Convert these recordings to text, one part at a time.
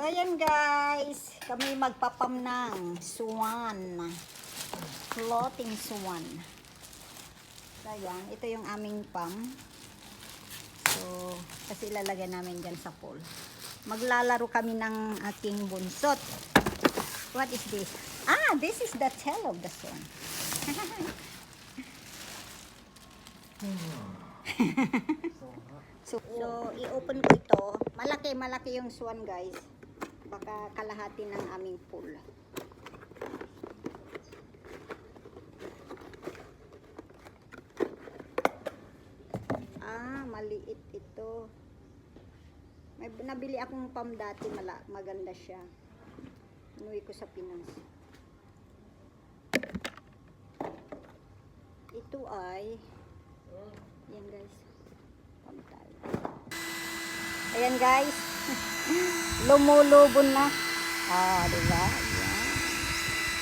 So, ayan guys. Kami magpapam ng swan. Floating swan. So, ayan. Ito yung aming pam. So, kasi ilalagay namin dyan sa pool. Maglalaro kami ng aking bunsot. What is this? Ah, this is the tail of the swan. So, so i-open ko ito. Malaki, malaki yung swan, guys. Baka kalahati ng aming pool. Ah, maliit ito. May nabili akong pam dati, mala, maganda siya. Inuwi ko sa Pinas. Ito ay yan guys. Pam tayo. Ayan guys. Lumulubon na. Ah, di ba?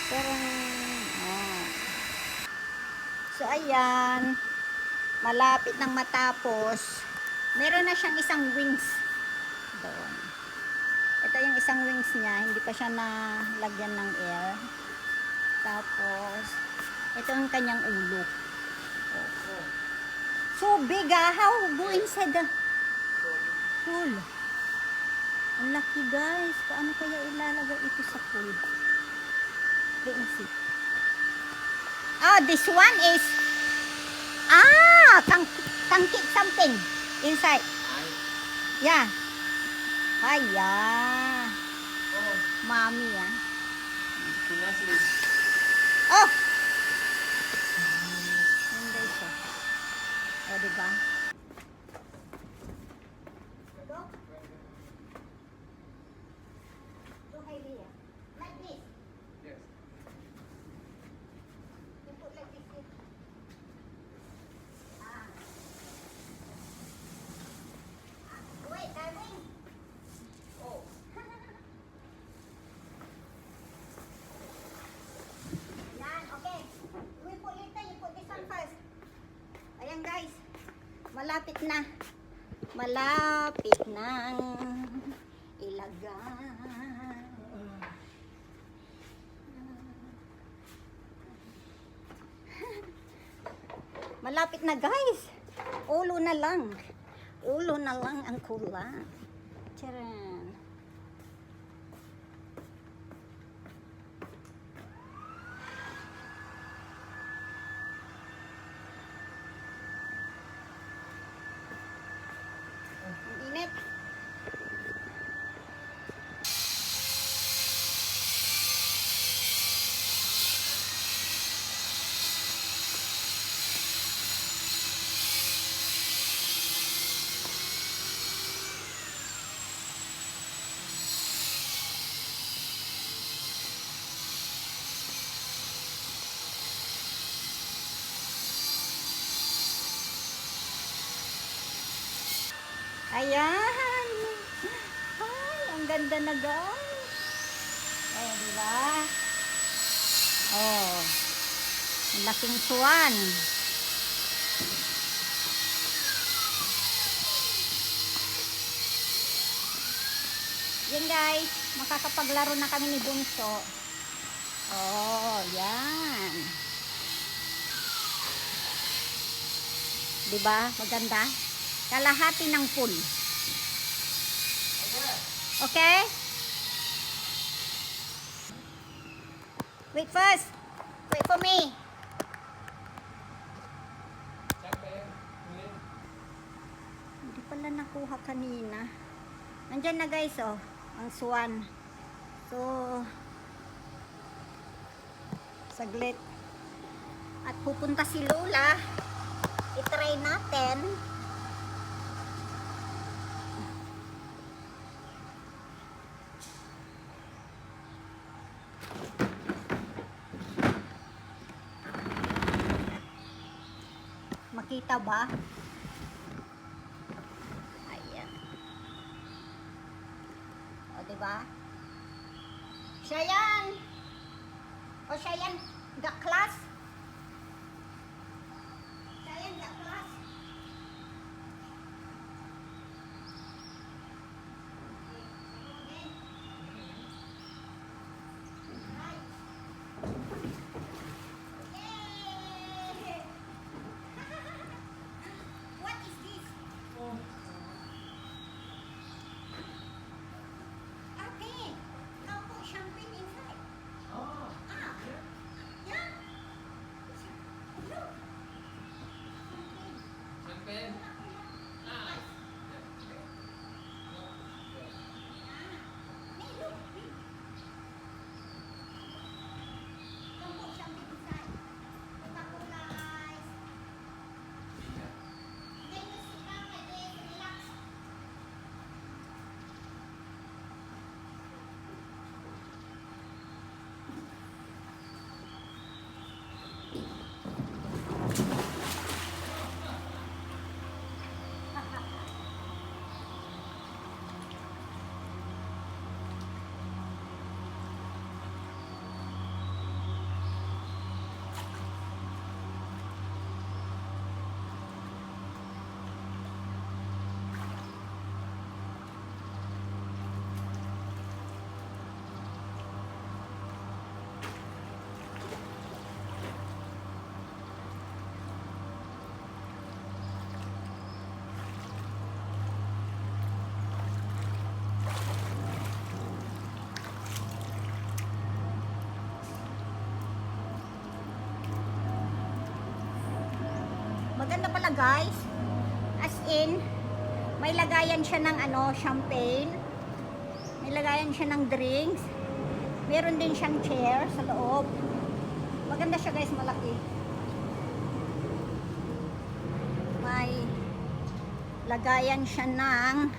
Pero, ah. So, ayan. Malapit nang matapos. Meron na siyang isang wings. Doon. Ito yung isang wings niya. Hindi pa siya nalagyan ng air. Tapos, ito ang kanyang ulo. So big ah. How go inside the pool? Ang laki guys. Paano kaya ilalagay ito sa pool? Let me see. Ah, this one is Ah, can keep something inside. Yeah. Haya. Mami ah. Oh! Hindi siya. O, diba? Look. Look, Ilya. Like this. Yes. You put like this. here. Ah. Ah, Wait, darling. Oh. Yan, okay. We put later, you put this one first. Ayan guys. Malapit na. Malapit nang ilagay. Malapit na guys. Ulo na lang. Ulo na lang ang kulang. Charan. Ang init. Ayan. Ay, ang ganda na guys. Oh, di ba? Oh. Laking swan. Yan guys, makakapaglaro na kami ni Bunso. Oh, yan. Di ba? Maganda. Kalahati ng pool. Okay? Wait first. Wait for me. Hindi pala nakuha kanina. Nandyan na guys, oh. Ang swan. So, saglit. At pupunta si Lola. I-try natin. Makita ba? Ayan. O, diba? Siya yan! O, siya yan! Gaklas! Siya yan, gaklas! Okay, Ben. Maganda pala guys. As in, may lagayan siya ng ano, champagne. May lagayan siya ng drinks. Meron din siyang chair sa loob. Maganda siya guys, malaki. May lagayan siya ng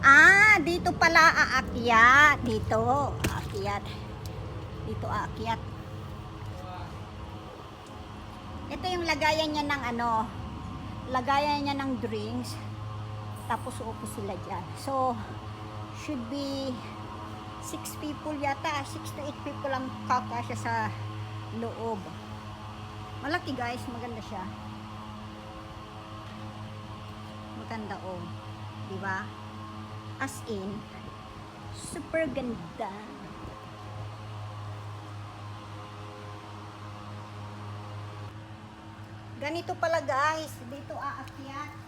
Ah, dito pala aakyat. Dito, aakyat. Dito aakyat. Ito yung lagayan niya ng ano, lagayan niya ng drinks. Tapos uupo sila dyan. So, should be 6 people yata. 6 to 8 people lang kakasya sa loob. Malaki guys, maganda siya. Maganda oh. Di ba? As in, super ganda. Ganito pala guys, dito aakyat.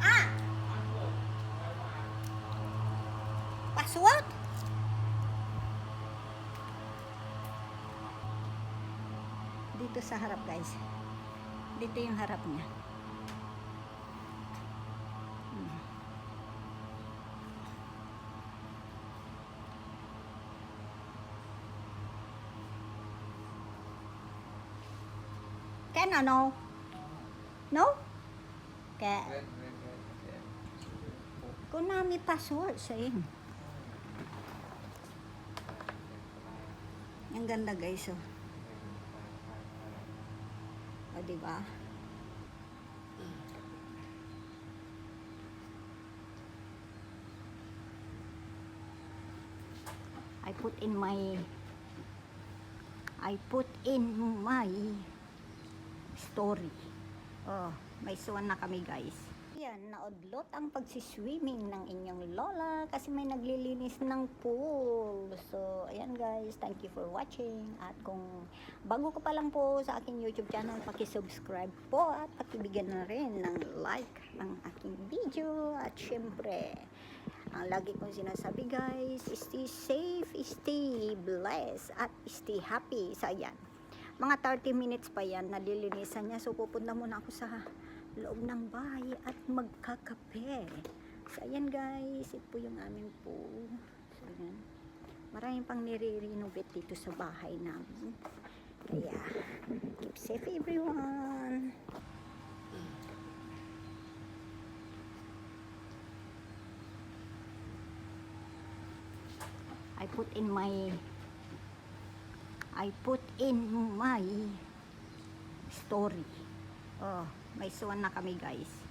Ah! Password? Dito sa harap guys. Dito yung harap niya. Or no? No? Can. Konami password sa iyo. Ang ganda guys oh. O, di ba? I put in my I put in my story. Oh, may swan na kami guys. Yan, naudlot ang pagsiswimming ng inyong lola kasi may naglilinis ng pool. So, ayan guys, thank you for watching. At kung bago ka pa lang po sa aking YouTube channel, paki-subscribe po at pakibigyan na rin ng like ng aking video. At syempre, ang lagi kong sinasabi guys, stay safe, stay blessed, at stay happy. So, ayan. Mga 30 minutes pa yan, nalilinisan niya. So, pupunta muna ako sa loob ng bahay at magkakape. So, ayan guys, ito po yung aming pool. So, ayan. Maraming pang nire-renovate dito sa bahay namin. Kaya, keep safe everyone. I put in my I put in my story. Oh, may swan na kami guys.